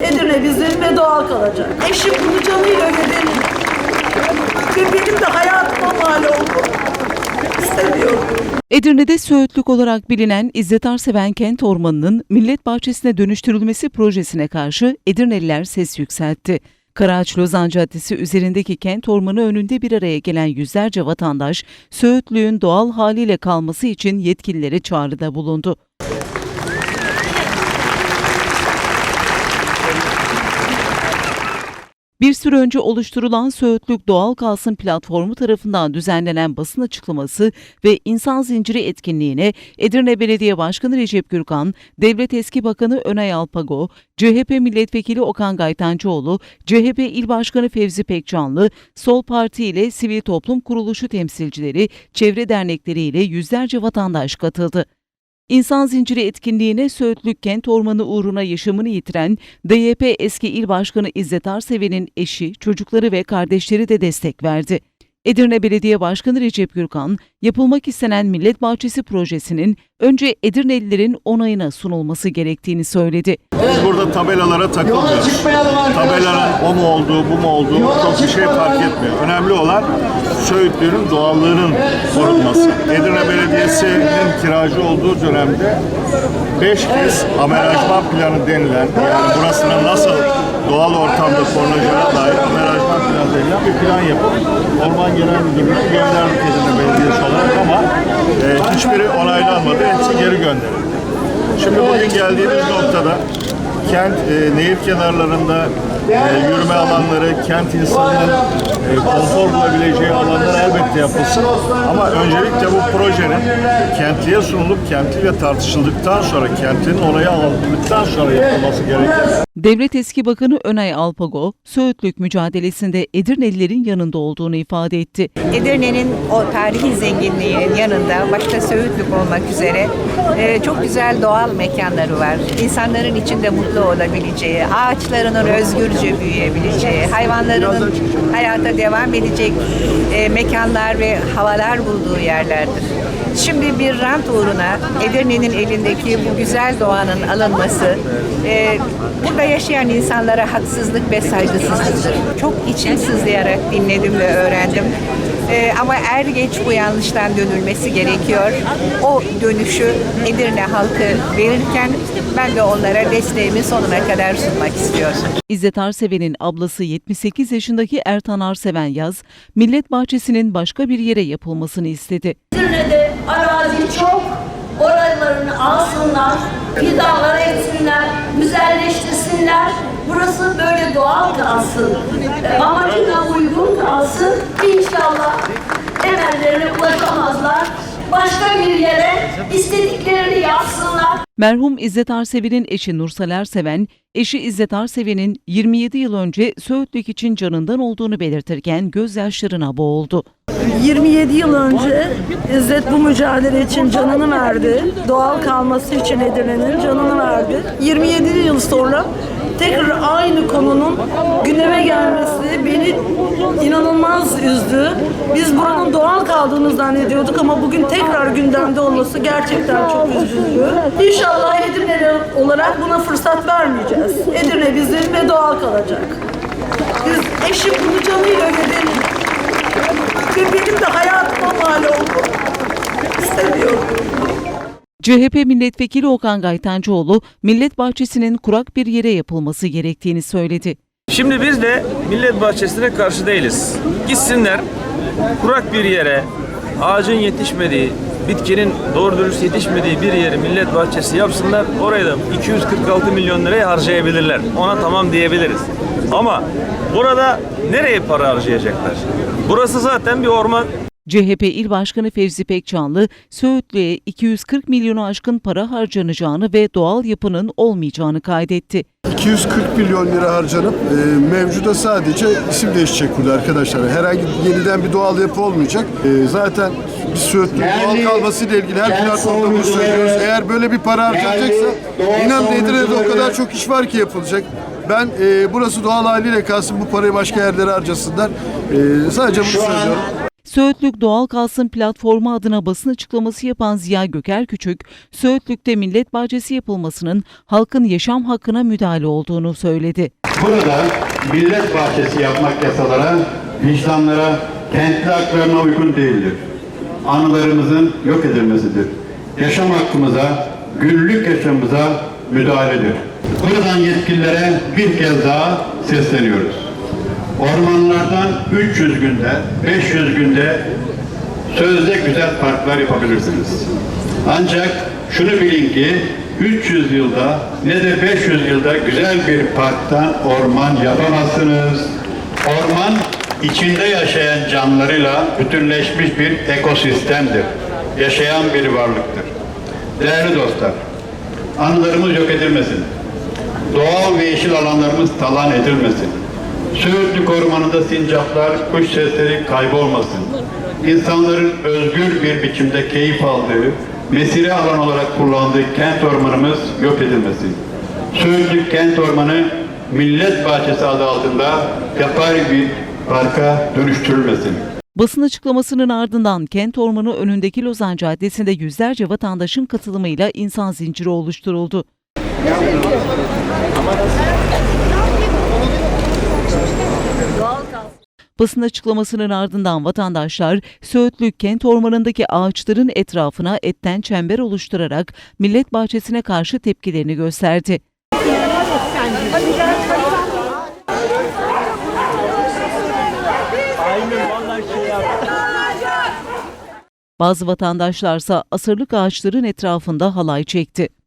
Edirne bizim ve doğal kalacak. Eşim bunu canıyla ödedi. Ve benim de hayatıma mal oldu. İstemiyorum. Edirne'de Söğütlük olarak bilinen İzzet Arseven Kent Ormanı'nın millet bahçesine dönüştürülmesi projesine karşı Edirneliler ses yükseltti. Karaağaç Lozan Caddesi üzerindeki kent ormanı önünde bir araya gelen yüzlerce vatandaş, Söğütlüğün doğal haliyle kalması için yetkililere çağrıda bulundu. Bir süre önce oluşturulan Söğütlük Doğal Kalsın platformu tarafından düzenlenen basın açıklaması ve insan zinciri etkinliğine Edirne Belediye Başkanı Recep Gürkan, Devlet Eski Bakanı Önay Alpago, CHP Milletvekili Okan Gaytancıoğlu, CHP İl Başkanı Fevzi Pekcanlı, Sol Parti ile sivil toplum kuruluşu temsilcileri, çevre dernekleri ile yüzlerce vatandaş katıldı. İnsan zinciri etkinliğine Söğütlük Kent Ormanı uğruna yaşamını yitiren DYP eski il başkanı İzzet Arseven'in eşi, çocukları ve kardeşleri de destek verdi. Edirne Belediye Başkanı Recep Gürkan, yapılmak istenen Millet Bahçesi projesinin önce Edirnelilerin onayına sunulması gerektiğini söyledi. Biz burada tabelalara takılmıyoruz. Tabelaların o mu olduğu, bu mu olduğu çok bir şey fark etmiyor. Önemli olan Söğütlü'nün doğallığının korunması. Edirne Belediyesi'nin kiracı olduğu dönemde beş kez amerajman planı denilen, yani burasının nasıl doğal ortamda korunacağı dair planı denilen bir plan yapıp Orman Genel Müdürlüğü'ne gönderdik Edirne Belediyesi olarak ama e, hiçbiri onaylanmadı, hepsi geri gönderildi. Şimdi bugün geldiğimiz noktada kent e, nehir kenarlarında e, yürüme alanları, kent insanının e, konfor bulabileceği alanlar elbette yapılsın. Ama öncelikle bu projenin kentliye sunulup kentiyle tartışıldıktan sonra, kentinin onayı alındıktan sonra yapılması gerekir. Devlet Eski Bakanı Önay Alpago, Söğütlük mücadelesinde Edirnelilerin yanında olduğunu ifade etti. Edirne'nin o tarihi zenginliğinin yanında başta Söğütlük olmak üzere e, çok güzel doğal mekanları var. İnsanların içinde mutlu olabileceği, ağaçlarının özgürce büyüyebileceği, hayvanlarının hayata devam edecek e, mekanlar ve havalar bulduğu yerlerdir. Şimdi bir rant uğruna Edirne'nin elindeki bu güzel doğanın alınması e, burada yaşayan insanlara haksızlık ve saygısızlıktır. Çok içim sızlayarak dinledim ve öğrendim. Ee, ama er geç bu yanlıştan dönülmesi gerekiyor. O dönüşü Edirne halkı verirken ben de onlara desteğimi sonuna kadar sunmak istiyorum. İzzet Arseven'in ablası 78 yaşındaki Ertan Arseven Yaz, Millet Bahçesi'nin başka bir yere yapılmasını istedi. Edirne'de arazi çok. Oralarını alsınlar, fidanlar etsinler, güzelleştirsinler. Burası böyle doğal kalsın. E, Amacına kalsın. İnşallah emellerine ulaşamazlar. Başka bir yere istediklerini yapsınlar. Merhum İzzet Arseven'in eşi Nursel Arseven, eşi İzzet Arseven'in 27 yıl önce Söğütlük için canından olduğunu belirtirken gözyaşlarına boğuldu. 27 yıl önce İzzet bu mücadele için canını verdi. Doğal kalması için Edirne'nin canını verdi. 27 yıl sonra tekrar aynı konunun gündeme gelmesi beni inanılmaz üzdü. Biz buranın doğal kaldığını zannediyorduk ama bugün tekrar gündemde olması gerçekten çok üzücü. İnşallah Edirne'li olarak buna fırsat vermeyeceğiz. Edirne bizim ve doğal kalacak. Biz eşim bunu canıyla ödedi. Ve benim de hayatıma mal oldu. İstemiyorum. CHP milletvekili Okan Gaytancıoğlu, Millet Bahçesi'nin kurak bir yere yapılması gerektiğini söyledi. Şimdi biz de millet bahçesine karşı değiliz. Gitsinler kurak bir yere, ağacın yetişmediği, bitkinin doğru dürüst yetişmediği bir yeri millet bahçesi yapsınlar. Oraya da 246 milyon liraya harcayabilirler. Ona tamam diyebiliriz. Ama burada nereye para harcayacaklar? Burası zaten bir orman. CHP İl Başkanı Fevzi Pekcanlı, Söğütlü'ye 240 milyonu aşkın para harcanacağını ve doğal yapının olmayacağını kaydetti. 240 milyon lira harcanıp e, mevcuda sadece isim değişecek burada arkadaşlar. Herhangi yeniden bir doğal yapı olmayacak. E, zaten biz Söğütlü doğal kalması ile ilgili her platformda bunu söylüyoruz. Eğer böyle bir para harcanacaksa inan Edirne'de o kadar çok iş var ki yapılacak. Ben e, burası doğal haliyle kalsın bu parayı başka yerlere harcasınlar. E, sadece bunu söylüyorum. Söğütlük Doğal Kalsın platformu adına basın açıklaması yapan Ziya Göker Küçük, Söğütlük'te millet bahçesi yapılmasının halkın yaşam hakkına müdahale olduğunu söyledi. Burada millet bahçesi yapmak yasalara, vicdanlara, kentli haklarına uygun değildir. Anılarımızın yok edilmesidir. Yaşam hakkımıza, günlük yaşamımıza müdahaledir. Buradan yetkililere bir kez daha sesleniyoruz. Ormanlardan 300 günde, 500 günde sözde güzel parklar yapabilirsiniz. Ancak şunu bilin ki 300 yılda ne de 500 yılda güzel bir parktan orman yapamazsınız. Orman içinde yaşayan canlılarıyla bütünleşmiş bir ekosistemdir. Yaşayan bir varlıktır. Değerli dostlar, anılarımız yok edilmesin. Doğal ve yeşil alanlarımız talan edilmesin. Söğütlük Ormanı'nda sincaplar, kuş sesleri kaybolmasın. İnsanların özgür bir biçimde keyif aldığı, mesire alan olarak kullandığı kent ormanımız yok edilmesin. Söğütlük Kent Ormanı Millet Bahçesi adı altında yapay bir parka dönüştürülmesin. Basın açıklamasının ardından kent ormanı önündeki Lozan Caddesi'nde yüzlerce vatandaşın katılımıyla insan zinciri oluşturuldu. Basın açıklamasının ardından vatandaşlar Söğütlük kent ormanındaki ağaçların etrafına etten çember oluşturarak millet bahçesine karşı tepkilerini gösterdi. Bazı vatandaşlarsa asırlık ağaçların etrafında halay çekti.